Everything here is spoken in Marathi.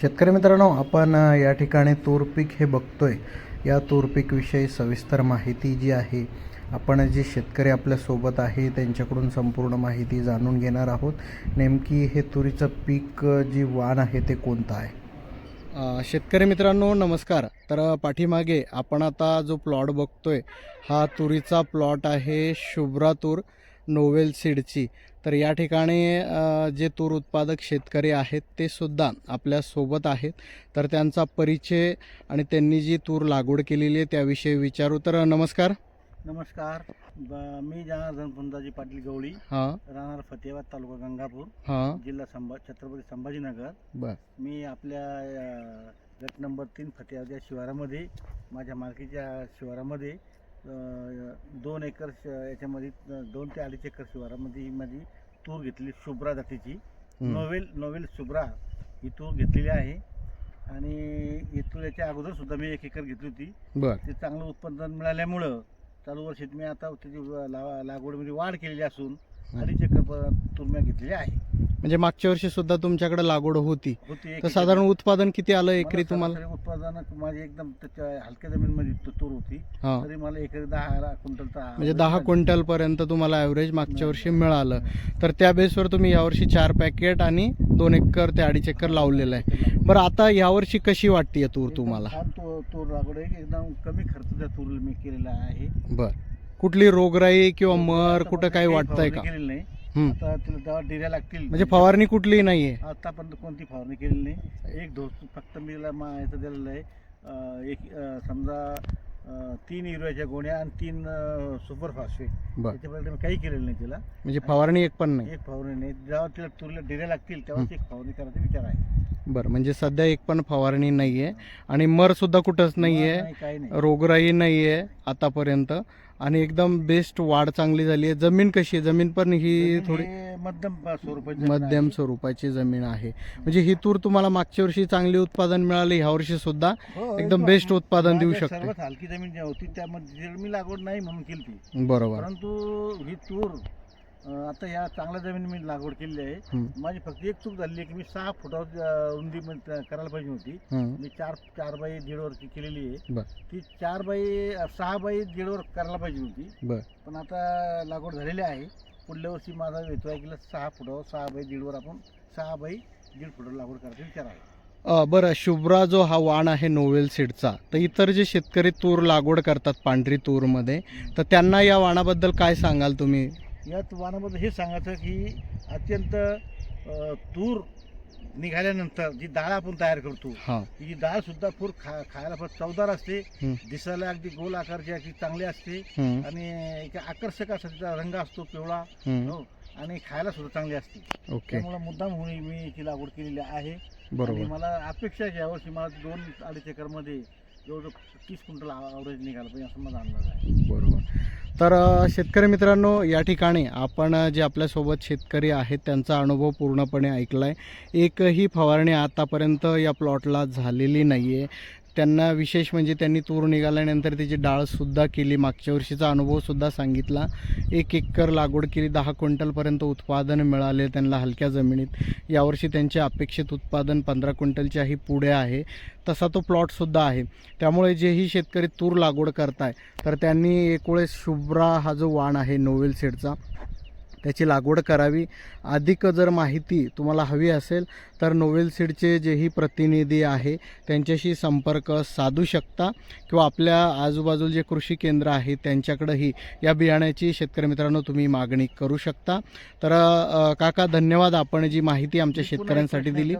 शेतकरी मित्रांनो आपण या ठिकाणी तूर पीक हे बघतोय. या तूर पीकविषयी सविस्तर माहिती जी आहे आपण जे शेतकरी आपल्यासोबत आहे त्यांच्याकडून संपूर्ण माहिती जाणून घेणार आहोत. नेमकी हे तुरीचं पीक जी वाण आहे ते कोणतं आहे? शेतकरी मित्रांनो नमस्कार. तर पाठीमागे आपण आता जो प्लॉट बघतोय हा तुरीचा प्लॉट आहे शुभ्रा तूर. नोवेल सीडची. तर या ठिकाणी जे तूर उत्पादक शेतकरी आहेत ते सुद्धा आपल्यासोबत आहेत. तर त्यांचा परिचय आणि त्यांनी जी तूर लागवड केलेली आहे त्याविषयी विचारू. तर नमस्कार. नमस्कार. मी जनार्दन पुंजाजी पाटील गवळी. हां. राहणार फतेहाबाद तालुका गंगापूर. हां. जिल्हा संभा छत्रपती संभाजीनगर. बर. मी आपल्या गट नंबर तीन फतेहाबाद या शिवारामध्ये माझ्या मालकीच्या शिवारामध्ये दोन एकर याच्यामध्ये दोन ते अडीच एकर शिवारामध्ये ही माझी तूर घेतली शुभ्रा जातीची. नोवेल नोवेल शुभ्रा ही तूर घेतलेली आहे. आणि तूर याच्या अगोदर सुद्धा मी एक एकर घेतली होती. ते चांगलं उत्पादन मिळाल्यामुळं चालू वर्षात मी आता त्याची लागवडमध्ये वाढ केलेली असून अडीच एकर प- तुरम्या घेतलेल्या आहे. म्हणजे मागच्या वर्षी सुद्धा तुमच्याकडे लागवड होती. तर. साधारण उत्पादन किती आलं एकरी तुम्हाला? उत्पादन माझी एकदम त्याच्या हलक्या जमीनमध्ये तू- तूर होती. हां. तरी मला एकरी दहा क्विंटलचा म्हणजे दहा क्विंटल पर्यंत तुम्हाला ॲव्हरेज मागच्या वर्षी मिळालं. तर त्या बेसवर तुम्ही यावर्षी चार पॅकेट आणि दोन एकर ते अडीच एकर लावलेलं आहे. बरं आता यावर्षी कशी वाटते तूर तुम्हाला? तूर लागवड आहे. एकदम कमी खर्चाच्या तूर मी केलेला आहे. बर. कुठली रोगराई किंवा मर कुठं काही वाटतंय का? केलेली नाही. आता तिला डिऱ्या लागतील. म्हणजे फवारणी कुठली नाहीये. आतापर्यंत कोणती फवारणी केलेली नाही. एक डोस फक्त मी तिला मा याचं दिलेलं आहे. एक अं, समजा अं, तीन युरियाच्या गोण्या आणि तीन सुपर फॉस्फेट. बर. त्याच्यापर्यंत मी काही केलेलं नाही तिला. म्हणजे फवारणी एक पण नाही. एक फवारणी नाही. जेव्हा तिला तुरीला डिऱ्या लागतील तेव्हाच एक फवारणी करायचा विचार आहे. बरं म्हणजे सध्या एक पण फवारणी नाहीये. आणि मर सुद्धा कुठंच नाहीये. नाही, काही नाही. रोगराई नाहीये आतापर्यंत. आणि एकदम बेस्ट वाढ चांगली झाली आहे. जमीन कशी आहे? जमीन पण ही थोडी मध्यम स्वरूपाची जमीन मध्यम आहे. स्वरूपाची जमीन आहे. म्हणजे ही तूर तुम्हाला मागच्या वर्षी चांगली उत्पादन मिळाली ह्या वर्षी सुद्धा हो, एकदम बेस्ट उत्पादन देऊ शकते. हलकी जमीन जी होती त्यामध्ये मी लागवड नाही म्हणून केली बरोबर. परंतु ही तूर अं, आता या चांगल्या जमीन मी लागवड केलेली आहे. माझी फक्त एक चूक झाली आहे की मी सहा फुटावर अं, रुंदी करायला पाहिजे होती. हं. मी चार चार बाई दीडवर ती केलेली आहे. बर. ती चार बाई अं, सहा बाई दीडवर करायला पाहिजे होती. बर. पण आता लागवड झालेली आहे. पुढल्या वर्षी माझा वेतो आहे की सहा फुटावर सहा बाई दीडवर आपण सहा बाई दीड फुटावर लागवड करायचा विचार आहे अ, बरं शुभ्रा जो हा वाण आहे नोवेल सीडचा तर इतर जे शेतकरी तूर लागवड करतात पांढरी तूरमध्ये तर त्यांना या वाणाबद्दल काय सांगाल तुम्ही? या वाणाबद्दल हे सांगायचं की अत्यंत तूर निघाल्यानंतर जी डाळ आपण तयार करतो हां. ही डाळ सुद्धा पूर खा खायला पण चवदार असते हं. दिसायला अगदी गोल आकारची अगदी चांगली असते हं, आणि एक आकर्षक असा तिचा रंग असतो पिवळा हं. हो आणि खायला सुद्धा चांगली असते. ओके. त्यामुळे मुद्दाम होऊन मी याची लागवड केलेली आहे. आणि मला अपेक्षा आहे की यावर्षी मला दोन अडीच एकरमध्ये जवळजवळ तीस क्विंटल ॲव्हरेज निघाला पाहिजे असं माझा अंदाज आहे. बरोबर. तर शेतकरी मित्रांनो या ठिकाणी आपण जे आपल्यासोबत शेतकरी आहेत त्यांचा अनुभव पूर्णपणे ऐकला आहे एकही फवारणी आतापर्यंत या प्लॉटला झालेली नाही आहे त्यांना विशेष म्हणजे त्यांनी तूर निघाल्यानंतर त्याची डाळसुद्धा केली. मागच्या वर्षीचा अनुभवसुद्धा सांगितला. एक एकर लागवड केली. दहा क्विंटलपर्यंत उत्पादन मिळाले त्यांना हलक्या जमिनीत. यावर्षी त्यांचे अपेक्षित उत्पादन पंधरा क्विंटलच्याही पुढे आहे. तसा तो प्लॉटसुद्धा आहे. त्यामुळे जेही शेतकरी तूर लागवड करताय तर त्यांनी एकवेळेस शुभ्रा हा जो वाण आहे नोवेल सीडचा त्याची लागवड करावी. अधिक जर माहिती तुम्हाला हवी असेल तर नोवेल सीडचे जेही प्रतिनिधी आहे त्यांच्याशी संपर्क साधू शकता. किंवा आपल्या आजूबाजूला जे कृषी केंद्र आहे त्यांच्याकडंही या बियाण्याची शेतकरी मित्रांनो तुम्ही मागणी करू शकता. तर काका धन्यवाद आपण जी माहिती आमच्या शेतकऱ्यांसाठी दिली.